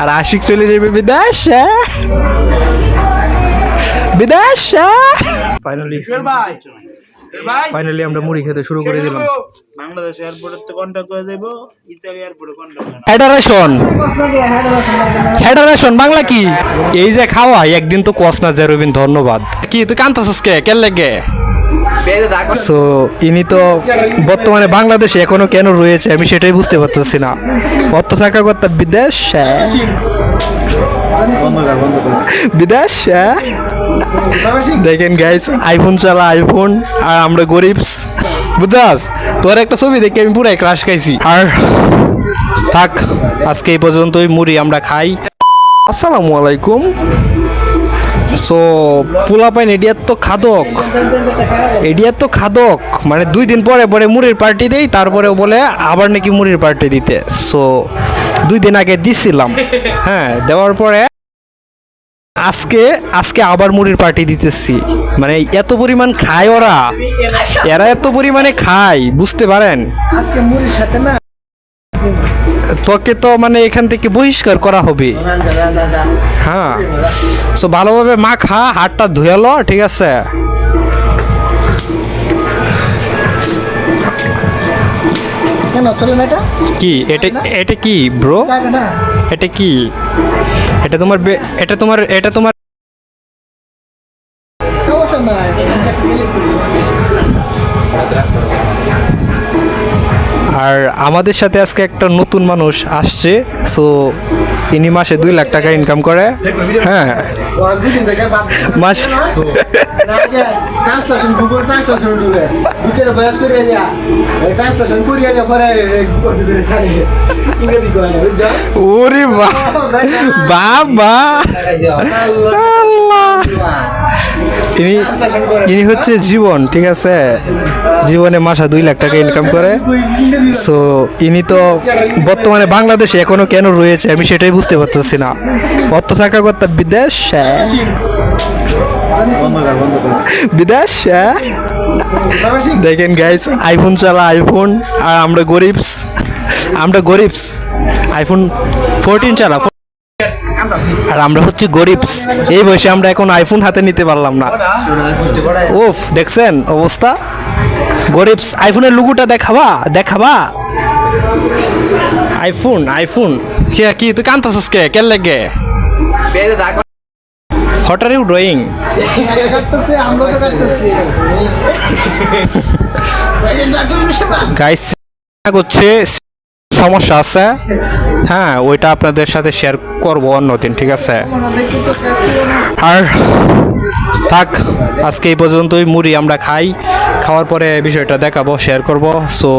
আর আশিক চলে যাবে বিদেশ। বিদেশ। ফাইনালি ফাইনালি আমরা মুড়ি খেতে শুরু করে দিলাম। বাংলাদেশ এয়ারপোর্টের তো কন্ট্যাক্ট করে দেবো ইতালি এয়ারপোর্টে কন্ট্যাক্ট ফেডারেশন ফেডারেশন বাংলা কি? এই যে খাওয়া একদিন তো কস না জেরোবিন ধন্যবাদ। কি তুই কান্তাছস কে? কেন লাগে? সো ইনি তো বর্তমানে বাংলাদেশে এখনও কেন রয়েছে আমি সেটাই বুঝতে পারতেছি না। অর্থ থাকা কথা বিদেশ হ্যাঁ। বিদেশ হ্যাঁ। দেখেন গাইস আইফোন চালা আইফোন আর আমরা গরিবস বুঝাস তোর একটা ছবি দেখে আমি পুরাই ক্রাশ খাইছি। আর থাক, আজকে এই পর্যন্তই, মুড়ি আমরা খাই। আসসালামু আলাইকুম। সো পোলা পাইন এডিয়ার তো খাদক। এডিয়ার তো খাদক। মানে দুই দিন পরে পরে মুড়ির পার্টি দেই তারপরে বলে আবার নাকি মুড়ির পার্টি দিতে। সো দুই দিন আগে দিছিলাম। হ্যাঁ দেওয়ার পরে আজকে আজকে আবার মুড়ির পার্টি দিতেছি। মানে এত পরিমাণ খায় ওরা। এরা এত পরিমাণে খায় বুঝতে পারেন? আজকে মুড়ির সাথে না? তোকে তো মানে এখান থেকে বহিষ্কার করা হবে। হ্যাঁ সো ভালোভাবে মা খা হাতটা ধুয়ালো ঠিক আছে? কেন এটা কি? এটা এটা কি ব্রো এটা কি? এটা তোমার এটা তোমার এটা তোমার আর আমাদের সাথে আজকে একটা নতুন মানুষ আসছে সো ইনি মাসে দুই লাখ টাকা ইনকাম করে। হ্যাঁ মাস ট্রান্সলেশন গুগল ট্রান্সলেশন ঢুকে ঢুকে বয়স করে এলিয়া ট্রান্সলেশন করি এলিয়া পরে ওরে বা বাবা আল্লাহ। ইনি ইনি হচ্ছে জীবন, ঠিক আছে জীবনে মাসা দুই লাখ টাকা ইনকাম করে সো ইনি তো বর্তমানে বাংলাদেশে এখনও কেন রয়েছে আমি সেটাই বুঝতে পারতেছি না অর্থ থাকা কথা বিদেশ হ্যাঁ। বিদেশ হ্যাঁ। দেখেন গাইস আইফোন চালা আইফোন আর আমরা গরিবস আমরা গরিবস আইফোন ফোরটিন চালা আর আমরা হচ্ছে গরিবস এই বয়সে আমরা এখন আইফোন হাতে নিতে পারলাম না। ওফ দেখছেন অবস্থা? গরিবস আইফোনের লুগুটা দেখাবা দেখাবা। আইফোন আইফোন কি কি তুই কান্তাছস কে? কেন লাগে? What are you drawing guys করছে? সমস্যা আছে? হ্যাঁ ওইটা আপনাদের সাথে শেয়ার করব অন্যদিন ঠিক আছে? আর থাক আজকে এই পর্যন্তই মুড়ি আমরা খাই। খাওয়ার পরে বিষয়টা দেখাবো শেয়ার করব। সো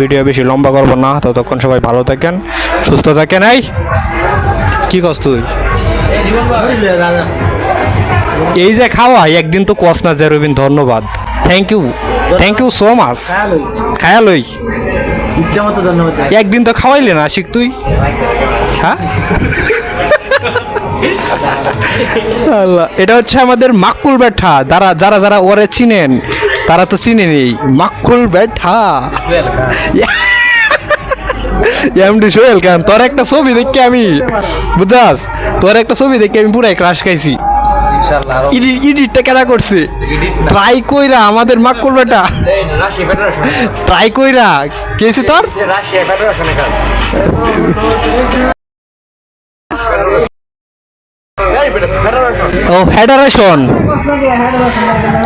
ভিডিও বেশি লম্বা করব না ততক্ষণ সবাই ভালো থাকেন সুস্থ থাকেন। এই কি কস তুই? এই যে খাওয়া একদিন তো কস না জেরোবিন ধন্যবাদ। Thank you thank you so much খায়ালই একদিন তো খাওয়াইলে না, আশিক, তুই? হ্যাঁ? এটা হচ্ছে আমাদের মাকুল ব্যাঠা। যারা যারা যারা ওরে চিনেন, তারা তো চিনেনি মাক্কুল ব্যাঠা। এমডি সোহেল খান, তোর একটা ছবি দেখে আমি, বুঝাস? তোর একটা ছবি দেখে আমি পুরাই ক্রাশ খাইছি। ইডিটটা কেনা করছে? ট্রাই কইরা আমাদের মাগ করবে এটা ট্রাই কইরা। কেছে তোর? ও ফেডারেশন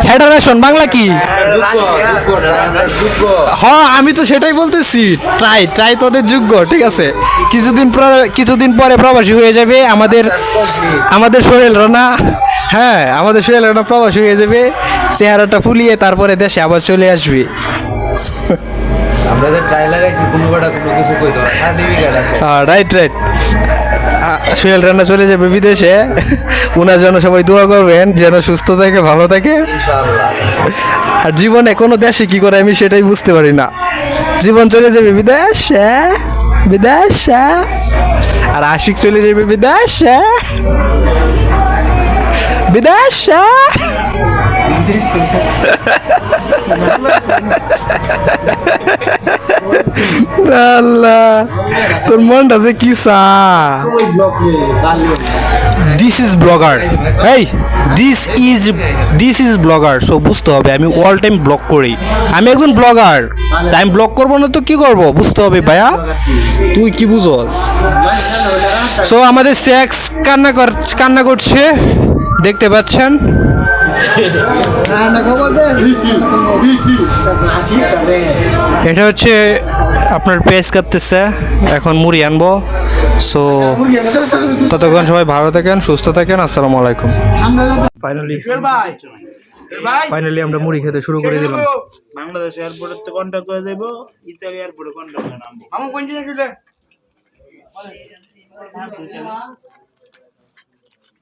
ফেডারেশন বাংলা কি? হ্যাঁ আমি তো সেটাই বলতেছি। ট্রাই ট্রাই তোদের যোগ্য ঠিক আছে? কিছুদিন পরে কিছুদিন পরে প্রবাসী হয়ে যাবে আমাদের আমাদের সোহেল রানা। হ্যাঁ আমাদের সোহেল রানা প্রবাসী হয়ে যাবে। চেহারাটা ফুলিয়ে তারপরে দেশে আবার চলে আসবে। আমরা যে ট্রাই লাগাইছি কোনো কোনো কিছু সার্টিফিকেট আছে। রাইট রাইট সোহেল রান্না চলে যাবে বিদেশে ওনার জন্য সবাই দোয়া করবেন যেন সুস্থ থাকে ভালো থাকে আর জীবনে কোনো দেশে কি করে আমি সেটাই বুঝতে পারি না জীবন চলে যাবে বিদেশ? বিদেশ? আর আশিক চলে যাবে বিদেশ? বিদেশ হ্যাঁ? আল্লাহ, তোর মনটা যে কি চা? দিস ইজ ব্লগার এই this is this is blogger so বুঝতে হবে, আমি অল টাইম ব্লগ করি। আমি একজন ব্লগার টাইম ব্লগ করব না তো কি করব? বুঝতে হবে, ভাইয়া। তুই কি বুঝোস? সো আমাদের সেক্স কান্না কান্না করছে, দেখতে পাচ্ছেন? এটা হচ্ছে আপনার পেজ কাটতেছে। এখন মুড়ি আনব। সো ততক্ষণ সবাই ভালো থাকেন সুস্থ থাকেন আসসালামু আলাইকুম। ফাইনালি ফাইনালি আমরা মুড়ি খেতে শুরু করে দিলাম। বাংলাদেশ এয়ারপোর্টের তো কন্ট্যাক্ট করে দেবো ইতালি এয়ারপোর্টে কন্ট্যাক্ট করে নামবো।